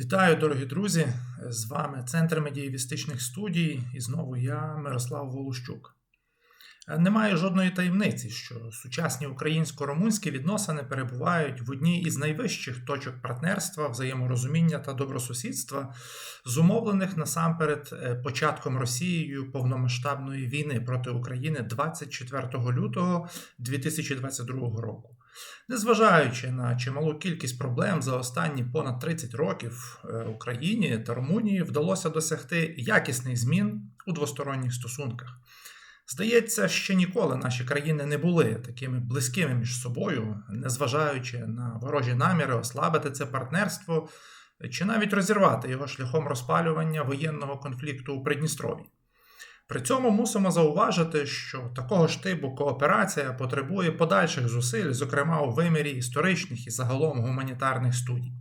Вітаю, дорогі друзі! З вами Центр медієвістичних студій і знову я, Мирослав Волощук. Немає жодної таємниці, що сучасні українсько-румунські відносини перебувають в одній із найвищих точок партнерства, взаєморозуміння та добросусідства, зумовлених насамперед е, початком Росією повномасштабної війни проти України 24 лютого 2022 року. Незважаючи на чималу кількість проблем за останні понад 30 років е, Україні та Румунії вдалося досягти якісних змін у двосторонніх стосунках. Здається, ще ніколи наші країни не були такими близькими між собою, незважаючи на ворожі наміри ослабити це партнерство чи навіть розірвати його шляхом розпалювання воєнного конфлікту у Придністров'ї. При цьому мусимо зауважити, що такого ж типу кооперація потребує подальших зусиль, зокрема у вимірі історичних і загалом гуманітарних студій.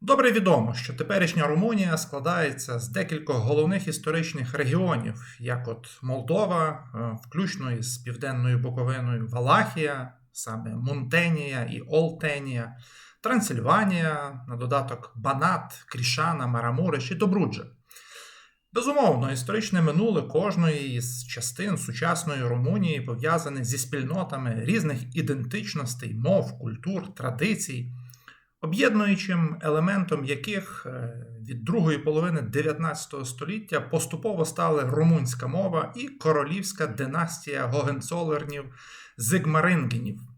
Добре відомо, що теперішня Румунія складається з декількох головних історичних регіонів, як от Молдова, е, включно із Південною Буковиною Валахія, саме Мунтенія і Олтенія, Трансильванія, на додаток Банат, Крішана, Марамуриш і Добруджа. Безумовно, історичне минуле кожної із частин сучасної Румунії пов'язане зі спільнотами різних ідентичностей, мов, культур, традицій, об'єднуючим елементом яких е, від другої половини 19 століття поступово стали румунська мова і королівська династія Гогенцолернів Зигмарингенів.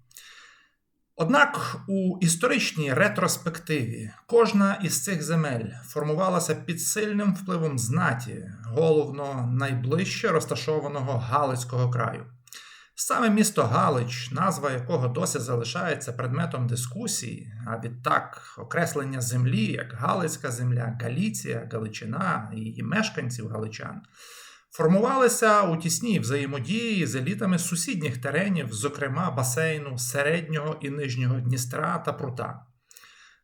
Однак у історичній ретроспективі кожна із цих земель формувалася під сильним впливом знаті, головно найближче розташованого Галицького краю. Саме місто Галич, назва якого досі залишається предметом дискусії, а відтак окреслення землі як Галицька земля, Галіція, Галичина і її мешканців Галичан формувалися у тісній взаємодії з елітами сусідніх теренів, зокрема басейну середнього і нижнього Дністра та Прута.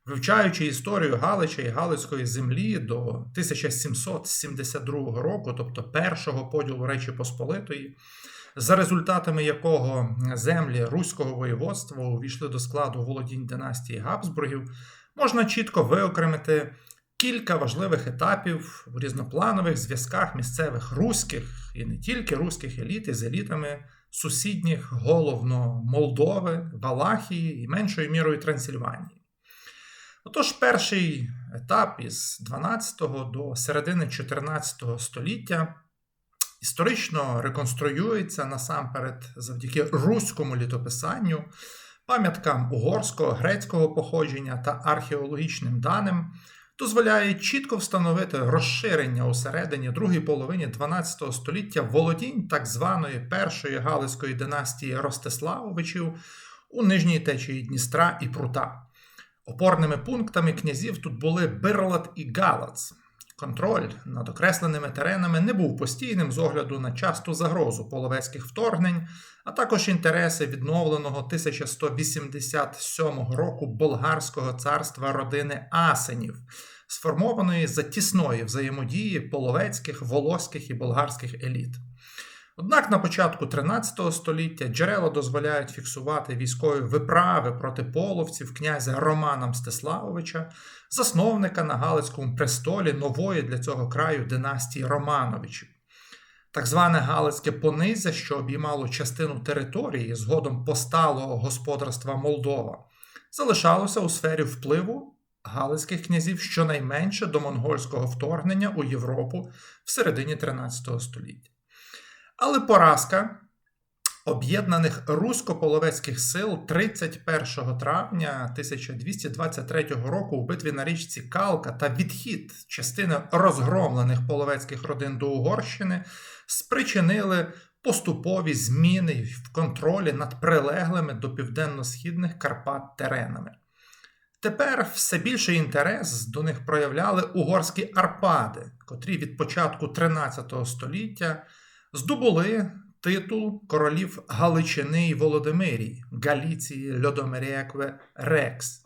Вивчаючи історію Галича і Галицької землі до 1772 року, тобто першого поділу Речі Посполитої, за результатами якого землі Руського воєводства увійшли до складу володінь династії Габсбургів, можна чітко виокремити кілька важливих етапів в різнопланових зв'язках місцевих руських і не тільки руських еліт із елітами сусідніх головно Молдови, Валахії і меншою мірою Трансильванії. Отож, перший етап із 12 до середини 14 століття історично реконструюється насамперед завдяки руському літописанню, пам'яткам угорського, грецького походження та археологічним даним дозволяє чітко встановити розширення у середині другій половині 12 століття володінь так званої першої Галицької династії Ростиславовичів у нижній течії Дністра і Прута. Опорними пунктами князів тут були Бирлат і Галац. Контроль над окресленими теренами не був постійним з огляду на часту загрозу половецьких вторгнень, а також інтереси відновленого 1187 року болгарського царства родини Асенів, сформованої за тісної взаємодії половецьких, волоських і болгарських еліт. Однак на початку 13 століття джерела дозволяють фіксувати військові виправи проти половців князя Романа Мстиславовича, засновника на Галицькому престолі нової для цього краю династії Романовичів. Так зване Галицьке понизя, що обіймало частину території згодом посталого господарства Молдова, залишалося у сфері впливу Галицьких князів щонайменше до монгольського вторгнення у Європу в середині 13 століття. Але поразка об'єднаних русько-половецьких сил 31 травня 1223 року у битві на річці Калка та відхід частини розгромлених половецьких родин до Угорщини спричинили поступові зміни в контролі над прилеглими до південно-східних Карпат теренами. Тепер все більший інтерес до них проявляли угорські Арпади, котрі від початку 13 століття здобули титул королів Галичини і Володимирії, Галіції, Льодомерєкве, Рекс.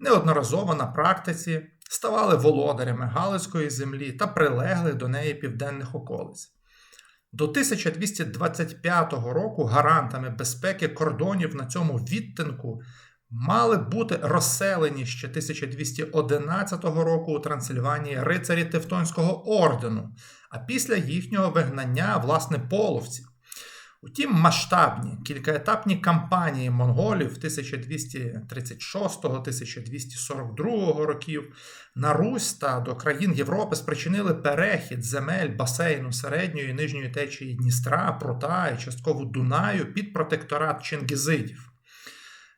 Неодноразово на практиці ставали володарями Галицької землі та прилегли до неї південних околиць. До 1225 року гарантами безпеки кордонів на цьому відтинку мали бути розселені ще 1211 року у Трансильванії рицарі Тевтонського ордену, а після їхнього вигнання власне половці. Утім, масштабні кількаетапні кампанії монголів 1236-1242 років на Русь та до країн Європи спричинили перехід земель басейну середньої і нижньої течії Дністра, Прута і частково Дунаю під протекторат Чингізидів.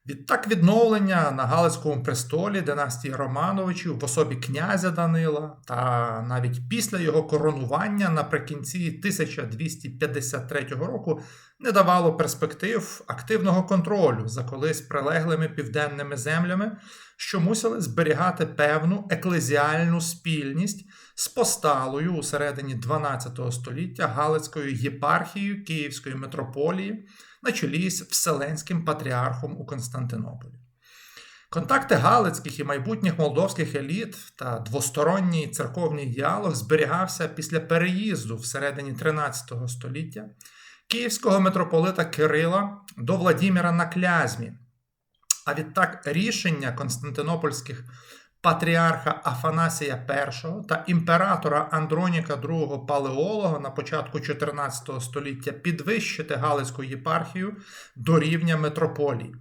Відтак відновлення на Галицькому престолі династії Романовичів в особі князя Данила та навіть після його коронування наприкінці 1253 року не давало перспектив активного контролю за колись прилеглими південними землями, що мусили зберігати певну еклезіальну спільність з посталою у середині 12 століття Галицькою єпархією Київської митрополії на чолі з Вселенським патріархом у Константинополі. Контакти галицьких і майбутніх молдовських еліт та двосторонній церковний діалог зберігався після переїзду всередині 13 століття київського митрополита Кирила до Владіміра на Клязьмі. А відтак рішення Константинопольських патріарха Афанасія І та імператора Андроніка II Палеолога на початку 14 століття підвищити Галицьку єпархію до рівня митрополії.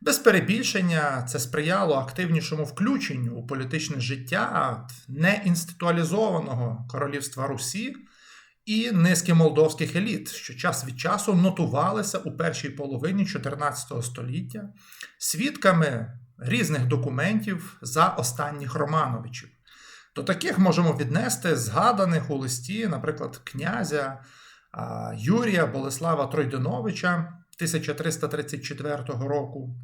Без перебільшення це сприяло активнішому включенню у політичне життя неінституалізованого королівства Русі і низки молдовських еліт, що час від часу нотувалися у першій половині 14 століття свідками різних документів за останніх Романовичів. До таких можемо віднести згаданих у листі, наприклад, князя Юрія Болеслава Тройдиновича 1334 року,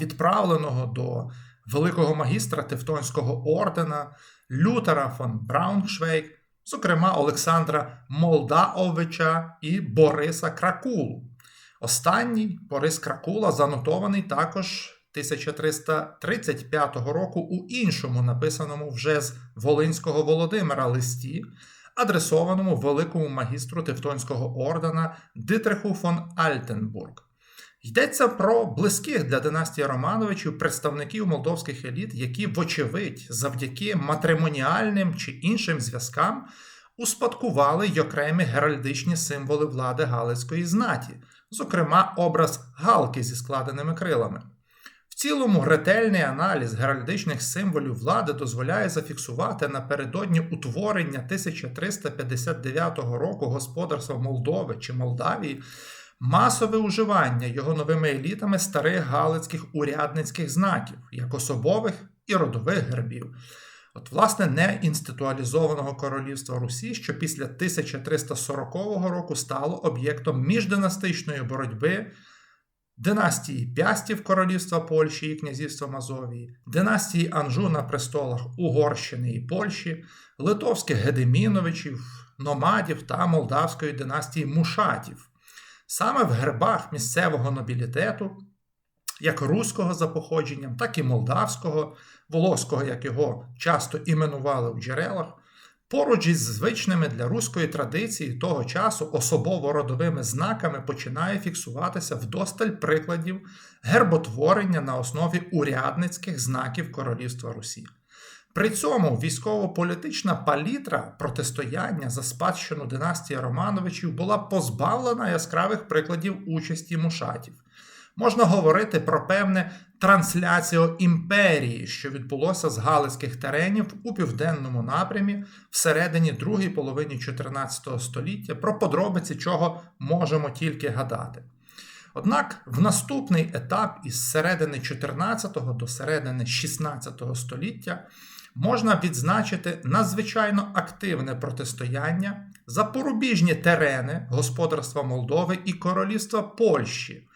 відправленого до великого магістра Тевтонського ордена Лютера фон Брауншвейк, зокрема Олександра Молдаовича і Бориса Кракулу. Останній Борис Кракула занотований також 1335 року у іншому написаному вже з Волинського Володимира листі, адресованому великому магістру Тевтонського ордена Дитриху фон Альтенбург. Йдеться про близьких для династії Романовичів представників молдовських еліт, які, вочевидь, завдяки матримоніальним чи іншим зв'язкам успадкували й окремі геральдичні символи влади Галицької знаті, зокрема образ галки зі складеними крилами цілому ретельний аналіз геральдичних символів влади дозволяє зафіксувати напередодні утворення 1359 року господарства Молдови чи Молдавії масове уживання його новими елітами старих галицьких урядницьких знаків, як особових і родових гербів. От, власне, не інституалізованого королівства Русі, що після 1340 року стало об'єктом міждинастичної боротьби династії Пястів Королівства Польщі і Князівства Мазовії, династії Анжу на престолах Угорщини і Польщі, литовських Гедеміновичів, номадів та молдавської династії Мушатів. Саме в гербах місцевого нобілітету, як руського за походженням, так і молдавського, волоського, як його часто іменували в джерелах, Поруч із звичними для руської традиції того часу особово родовими знаками починає фіксуватися вдосталь прикладів герботворення на основі урядницьких знаків Королівства Русі. При цьому військово-політична палітра протистояння за спадщину династії Романовичів була позбавлена яскравих прикладів участі мушатів можна говорити про певне трансляцію імперії, що відбулося з галицьких теренів у південному напрямі всередині другої половини 14 століття, про подробиці чого можемо тільки гадати. Однак в наступний етап із середини 14 до середини 16 століття можна відзначити надзвичайно активне протистояння за порубіжні терени господарства Молдови і Королівства Польщі,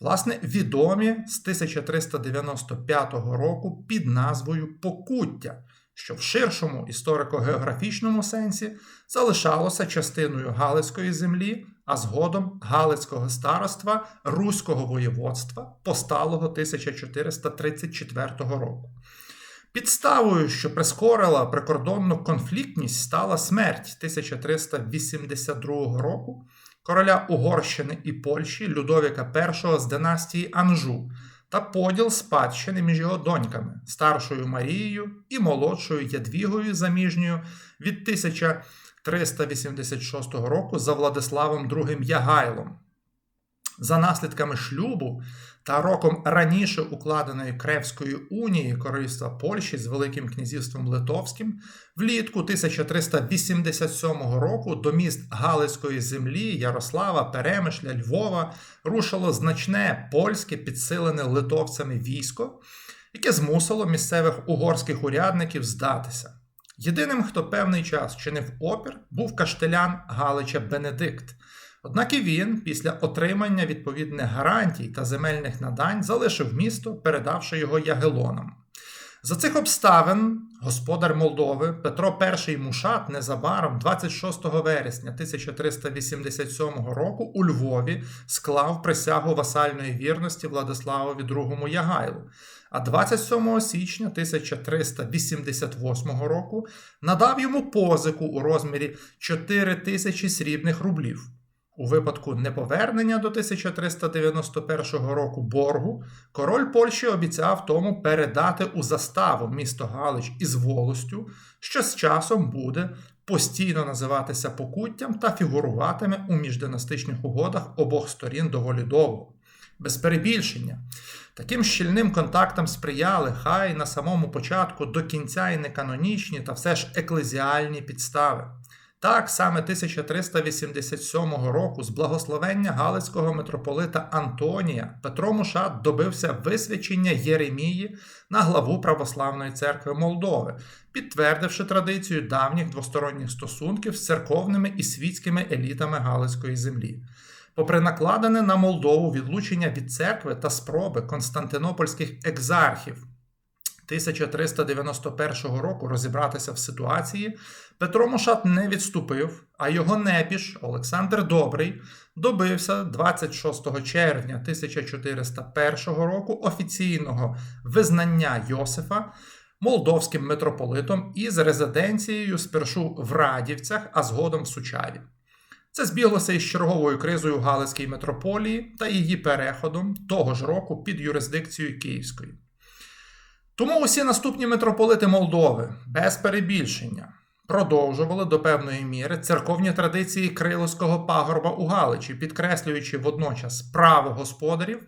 власне, відомі з 1395 року під назвою Покуття, що в ширшому історико-географічному сенсі залишалося частиною Галицької землі, а згодом Галицького староства Руського воєводства посталого 1434 року. Підставою, що прискорила прикордонну конфліктність, стала смерть 1382 року короля Угорщини і Польщі Людовіка І з династії Анжу та поділ спадщини між його доньками старшою Марією і молодшою Ядвігою заміжньою від 1386 року за Владиславом II Ягайлом. За наслідками шлюбу та роком раніше укладеної Кревської унії Королівства Польщі з Великим князівством Литовським, влітку 1387 року до міст Галицької землі Ярослава, Перемишля, Львова рушило значне польське підсилене литовцями військо, яке змусило місцевих угорських урядників здатися. Єдиним, хто певний час чинив опір, був каштелян Галича Бенедикт. Однак і він, після отримання відповідних гарантій та земельних надань, залишив місто, передавши його Ягелонам. За цих обставин господар Молдови Петро І Мушат незабаром 26 вересня 1387 року у Львові склав присягу васальної вірності Владиславові II Ягайлу, а 27 січня 1388 року надав йому позику у розмірі 4 тисячі срібних рублів. У випадку неповернення до 1391 року боргу король Польщі обіцяв тому передати у заставу місто Галич із волостю, що з часом буде постійно називатися покуттям та фігуруватиме у міждинастичних угодах обох сторін доволі довго. Без перебільшення. Таким щільним контактам сприяли хай на самому початку до кінця і не канонічні та все ж еклезіальні підстави. Так, саме 1387 року з благословення Галицького митрополита Антонія Петро Мушат добився висвячення Єремії на главу Православної церкви Молдови, підтвердивши традицію давніх двосторонніх стосунків з церковними і світськими елітами Галицької землі. Попри накладене на Молдову відлучення від церкви та спроби константинопольських екзархів 1391 року розібратися в ситуації, Петро Мушат не відступив, а його непіш Олександр Добрий добився 26 червня 1401 року офіційного визнання Йосифа молдовським митрополитом із резиденцією спершу в Радівцях, а згодом в Сучаві. Це збіглося із черговою кризою Галицької митрополії та її переходом того ж року під юрисдикцію Київської. Тому усі наступні митрополити Молдови без перебільшення продовжували до певної міри церковні традиції Криловського пагорба у Галичі, підкреслюючи водночас право господарів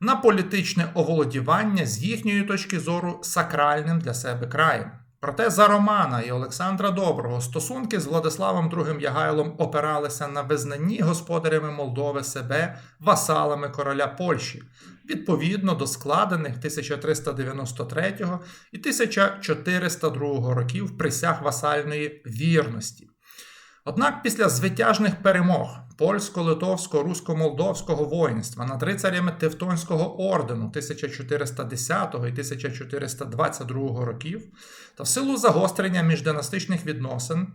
на політичне оволодівання з їхньої точки зору сакральним для себе краєм. Проте за Романа і Олександра Доброго стосунки з Владиславом II Ягайлом опиралися на визнанні господарями Молдови себе васалами короля Польщі відповідно до складених 1393 і 1402 років присяг васальної вірності. Однак після звитяжних перемог польсько-литовсько-русько-молдовського воїнства над рицарями Тевтонського ордену 1410 і 1422 років та в силу загострення міждинастичних відносин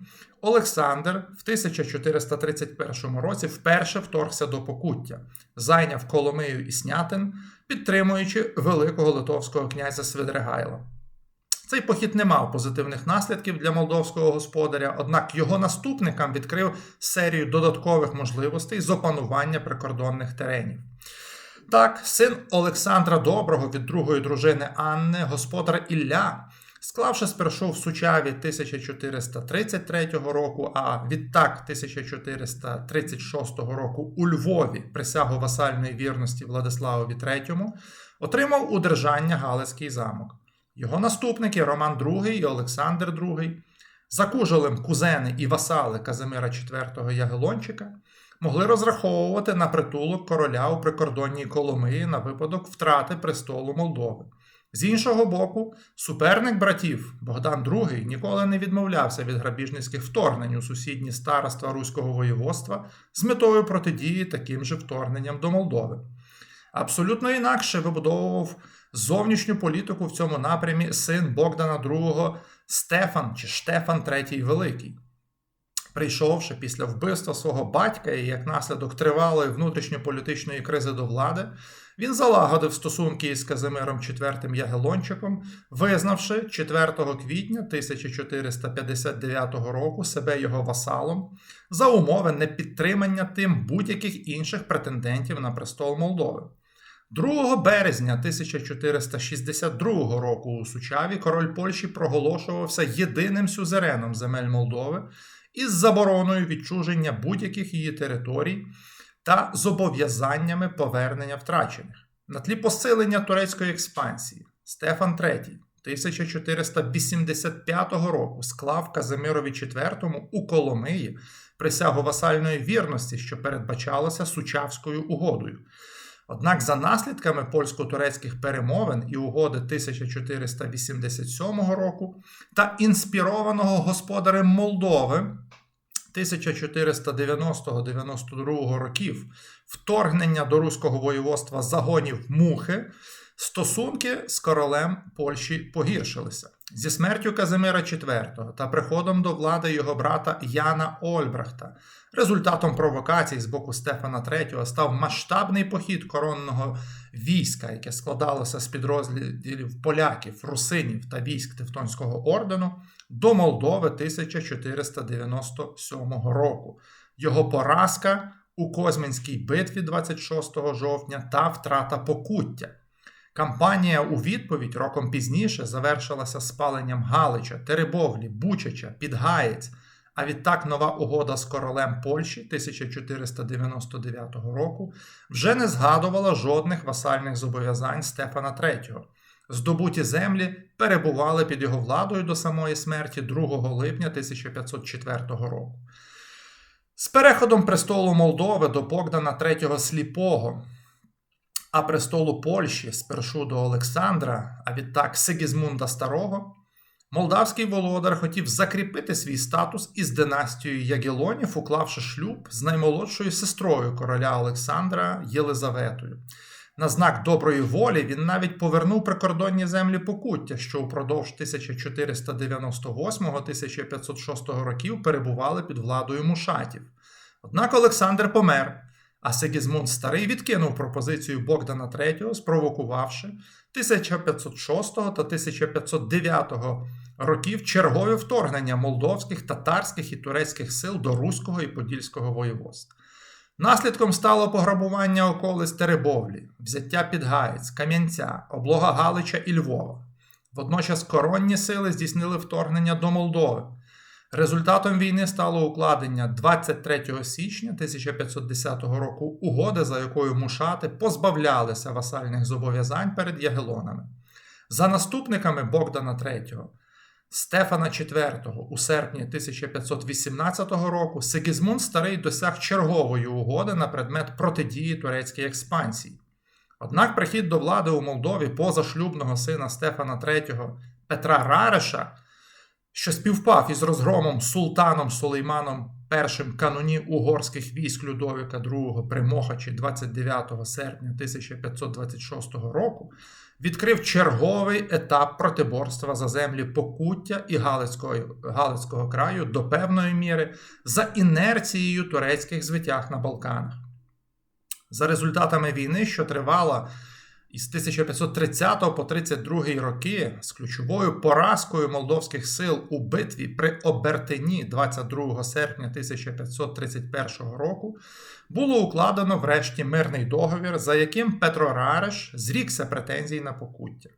Олександр в 1431 році вперше вторгся до Покуття, зайняв Коломию і Снятин, підтримуючи великого литовського князя Свидригайла. Цей похід не мав позитивних наслідків для молдовського господаря, однак його наступникам відкрив серію додаткових можливостей з опанування прикордонних теренів. Так, син Олександра Доброго від другої дружини Анни, господар Ілля, склавши спершу в Сучаві 1433 року, а відтак 1436 року у Львові присягу васальної вірності Владиславові III, отримав удержання Галицький замок. Його наступники Роман II і Олександр II, за кужелем кузени і васали Казимира IV Ягелончика, могли розраховувати на притулок короля у прикордонній Коломиї на випадок втрати престолу Молдови. З іншого боку, суперник братів Богдан II ніколи не відмовлявся від грабіжницьких вторгнень у сусідні староства Руського воєводства з метою протидії таким же вторгненням до Молдови. Абсолютно інакше вибудовував зовнішню політику в цьому напрямі син Богдана II Стефан чи Штефан III Великий. Прийшовши після вбивства свого батька і як наслідок тривалої внутрішньополітичної кризи до влади, він залагодив стосунки із Казимиром IV Ягелончиком, визнавши 4 квітня 1459 року себе його васалом за умови непідтримання тим будь-яких інших претендентів на престол Молдови. 2 березня 1462 року у Сучаві король Польщі проголошувався єдиним сюзереном земель Молдови із забороною відчуження будь-яких її територій та зобов'язаннями повернення втрачених. На тлі посилення турецької експансії Стефан III 1485 року склав Казимирові IV у Коломиї присягу васальної вірності, що передбачалося Сучавською угодою. Однак за наслідками польсько-турецьких перемовин і угоди 1487 року та інспірованого господарем Молдови 1490-92 років вторгнення до руського воєводства загонів мухи, стосунки з королем Польщі погіршилися. Зі смертю Казимира IV та приходом до влади його брата Яна Ольбрахта. Результатом провокацій з боку Стефана III став масштабний похід коронного війська, яке складалося з підрозділів поляків, русинів та військ Тевтонського ордену до Молдови 1497 року. Його поразка у Козьминській битві 26 жовтня та втрата покуття. Кампанія у відповідь роком пізніше завершилася спаленням Галича, Теребовлі, Бучача, Підгаєць. А відтак нова угода з королем Польщі 1499 року вже не згадувала жодних васальних зобов'язань Стефана III. Здобуті землі перебували під його владою до самої смерті 2 липня 1504 року. З переходом престолу Молдови до Богдана III Сліпого, а престолу Польщі спершу до Олександра, а відтак Сигізмунда Старого. Молдавський володар хотів закріпити свій статус із династією Ягелонів, уклавши шлюб з наймолодшою сестрою короля Олександра Єлизаветою. На знак доброї волі він навіть повернув прикордонні землі Покуття, що упродовж 1498-1506 років перебували під владою мушатів. Однак Олександр помер, а Сигізмунд Старий відкинув пропозицію Богдана III, спровокувавши 1506 та 1509 років чергові вторгнення молдовських, татарських і турецьких сил до Руського і Подільського воєводства. Наслідком стало пограбування околиць Теребовлі, взяття Підгаєць, Кам'янця, облога Галича і Львова. Водночас коронні сили здійснили вторгнення до Молдови. Результатом війни стало укладення 23 січня 1510 року угоди, за якою мушати позбавлялися васальних зобов'язань перед Ягелонами. За наступниками Богдана III Стефана IV у серпні 1518 року Сигізмунд Старий досяг чергової угоди на предмет протидії турецькій експансії. Однак прихід до влади у Молдові позашлюбного сина Стефана III Петра Рареша, що співпав із розгромом султаном Сулейманом І каноні угорських військ Людовіка II при Мохачі 29 серпня 1526 року, відкрив черговий етап протиборства за землі Покуття і Галицького, Галицького краю до певної міри за інерцією турецьких звитяг на Балканах. За результатами війни, що тривала із 1530 по 32 роки з ключовою поразкою молдовських сил у битві при Обертині 22 серпня 1531 року було укладено врешті мирний договір, за яким Петро Рареш зрікся претензій на покуття.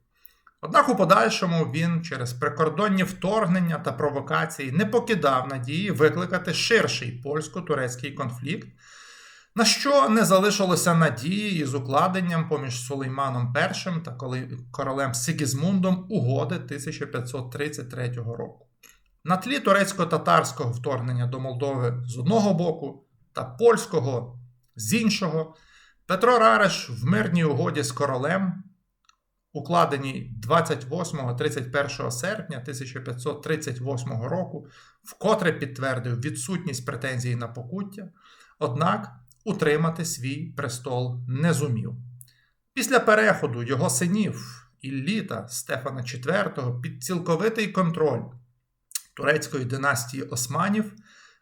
Однак у подальшому він через прикордонні вторгнення та провокації не покидав надії викликати ширший польсько-турецький конфлікт. На що не залишилося надії із укладенням поміж Сулейманом І та королем Сигізмундом угоди 1533 року. На тлі турецько-татарського вторгнення до Молдови з одного боку та польського з іншого, Петро Рареш в мирній угоді з королем, укладеній 28-31 серпня 1538 року, вкотре підтвердив відсутність претензій на покуття. Однак утримати свій престол не зумів. Після переходу його синів Ілліта Стефана IV під цілковитий контроль турецької династії Османів,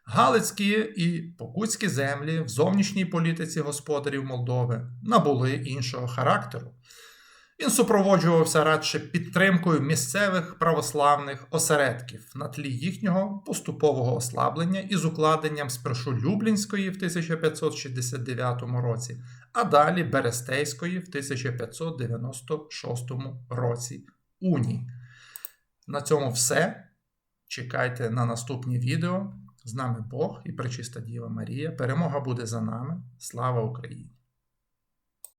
Галицькі і Покутські землі в зовнішній політиці господарів Молдови набули іншого характеру. Він супроводжувався радше підтримкою місцевих православних осередків на тлі їхнього поступового ослаблення із укладенням спершу Люблінської в 1569 році, а далі Берестейської в 1596 році унії. На цьому все. Чекайте на наступні відео. З нами Бог і Пречиста Діва Марія. Перемога буде за нами. Слава Україні!